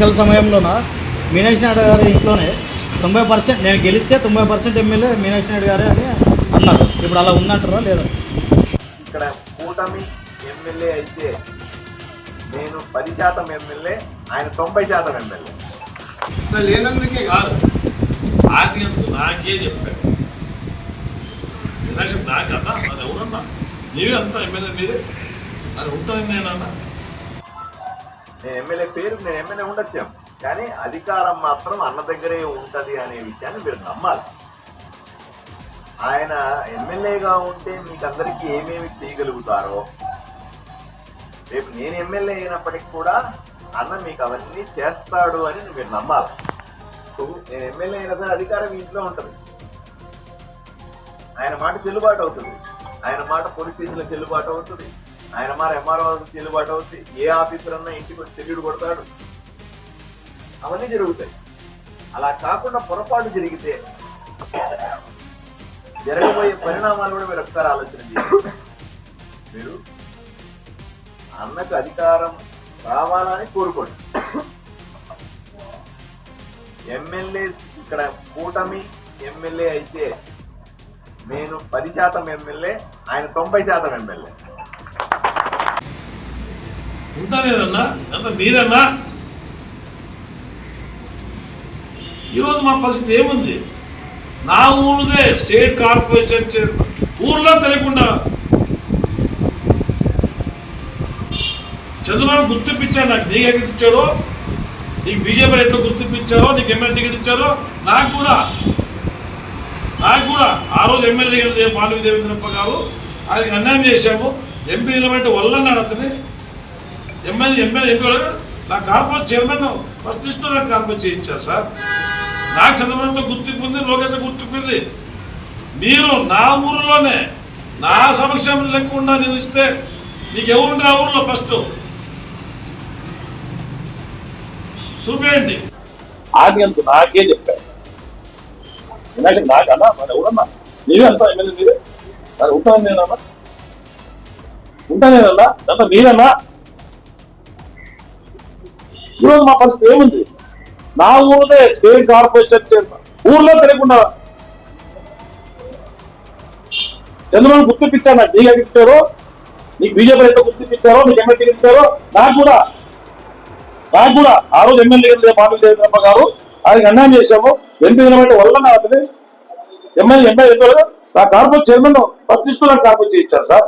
ఎన్నికల సమయంలోన? మీనాక్షి నాయుడు గారి ఇంట్లోనే. తొంభై పర్సెంట్ నేను గెలిస్తే తొంభై పర్సెంట్ ఎమ్మెల్యే మీనాక్షి నాయుడు గారే అని అన్నారు. ఇప్పుడు అలా ఉందంటారా లేదా? ఇక్కడ కూటమి ఎమ్మెల్యే అయితే నేను పది శాతం ఎమ్మెల్యే ఆయన తొంభై శాతం ఎమ్మెల్యే. లేనందుకే సార్ నాకే చెప్పాడు. నాకు అన్నా ఎవరన్నా? నీవే అంతా ఎమ్మెల్యే మీరే. మరి ఉంటాను నేనన్నా నేను ఎమ్మెల్యే పేరు నేను ఎమ్మెల్యే ఉండొచ్చాం. కానీ అధికారం మాత్రం అన్న దగ్గరే ఉంటది అనే విషయాన్ని మీరు నమ్మాలి. ఆయన ఎమ్మెల్యేగా ఉంటే మీకు అందరికీ ఏమేమి చేయగలుగుతారో రేపు నేను ఎమ్మెల్యే అయినప్పటికీ కూడా అన్న మీకు అవన్నీ చేస్తాడు అని మీరు నమ్మాలి. నేను ఎమ్మెల్యే అయిన సరే అధికారం ఇంట్లో ఉంటుంది. ఆయన మాట చెల్లుబాటు అవుతుంది. ఆయన మాట పోలీస్ స్టేషన్లో చెల్లుబాటు అవుతుంది. ఆయన మరి ఎంఆర్ఓ చెల్లుబాటు అవుతుంది ఏ ఆఫీసర్ అన్నా ఇంటికి వచ్చి తెలియడు కొడతాడు. అవన్నీ జరుగుతాయి. అలా కాకుండా పొరపాటు జరిగితే జరగబోయే పరిణామాలు కూడా మీరు ఒకసారి ఆలోచన మీరు అన్నకు అధికారం రావాలని కోరుకోండి. ఎమ్మెల్యే ఇక్కడ కూటమి ఎమ్మెల్యే అయితే నేను పది శాతం ఎమ్మెల్యే ఆయన తొంభై శాతం ఎమ్మెల్యే. ఉంటానేనన్నా అంత మీరన్నా? ఈరోజు మా పరిస్థితి ఏముంది? నా ఊరుదే స్టేట్ కార్పొరేషన్ చే- ఊర్లో తెలియకుండా చంద్రబాబు గుర్తింపించాడు నాకు. నీకు ఎక్కడ ఇచ్చారో నీకు బీజేపీ ఎట్లా గుర్తింపించారో? నీకు ఎమ్మెల్యే టికెట్ ఇచ్చారో? నాకు కూడా. నాకు కూడా. ఆ రోజు ఎమ్మెల్యే మాధవి దేవేంద్రప్ప గారు. ఆయనకి అన్యాయం చేశాము. ఎంపీ నిలబెట్టి వల్లన్నాడు అతని ఎమ్మెల్యే ఎమ్మెల్యే ఎంపీ నా కార్పొరేట్ చైర్మన్ ఫస్ట్ లిస్ట్ నాకు కార్పొరేట్ చేయించారు సార్. నా చంద్రబాబుతో గుర్తింపు ఉంది లోకేష్ గుర్తింపు ఉంది. మీరు నా ఊరిలోనే నా సమక్షం లేకుండా నేను ఇస్తే నీకు ఎవరుంటే ఆ ఊరిలో ఫస్ట్. చూపేయండి. ఆజ్ఞకు నాకే చెప్పాడు వినాయక నాకన్నా మరి ఎవరన్నా? నీవే అంతా ఎమ్మెల్యే మీరే? మరి ఉంటాను నేనన్నా ఉంటాను నేనన్నా అంతా మీరన్నా? ఈరోజు మా పరిస్థితి ఏముంది? నా ఊరిదే స్టేట్ కార్పొరేషన్ ఊర్లో తెలియకుండా చంద్రబాబు గుర్తించారు నాకు. నీకు ఎక్కడ నీకు బీజేపీ ఎంత గుర్తించారో నీకు ఎమ్మెల్యే టికెట్ ఇచ్చారో నాకు కూడా. నాకు కూడా. ఆ రోజు ఎమ్మెల్యే పార్టీ దేవేంద్రప్ప గారు ఆయనకి అన్యాయం చేశాము. ఎంపీ నిలబట్టి వల్ల అతని. ఎమ్మెల్యే ఎంపీ ఎంపీ నా కార్పొరేట్ చైర్మన్ ఫస్ట్ లిస్ట్ నాకు కార్పొరేట్ చేయించారు సార్.